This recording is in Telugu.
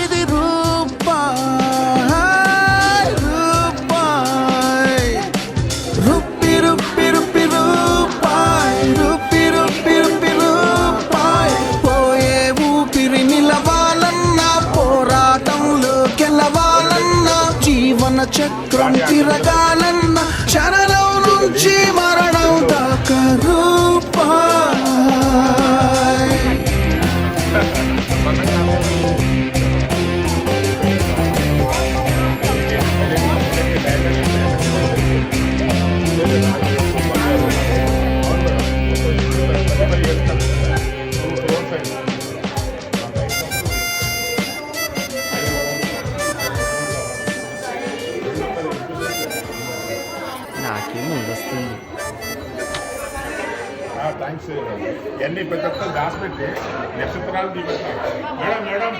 ఇది రూపాయ్ రూపాయ్. రుప్పి రుప్పి రుప్పి రూపాయ్ రుప్పి రుప్పి రుప్పి రూపాయ్. పోయే ఊపిరి నిలవాలన్నా పోరాటంలో గెలవాలన్నా జీవన చక్రం తిరగాలన్నా శరణం నుంచి మరణం దాకా రూపాయ్. నాకే ముందు వస్తుంది థ్యాంక్స్ ఇవన్నీ పెద్ద దాచిపెట్టి. నక్షత్రాలు దీపెట్టాలి మేడం మేడం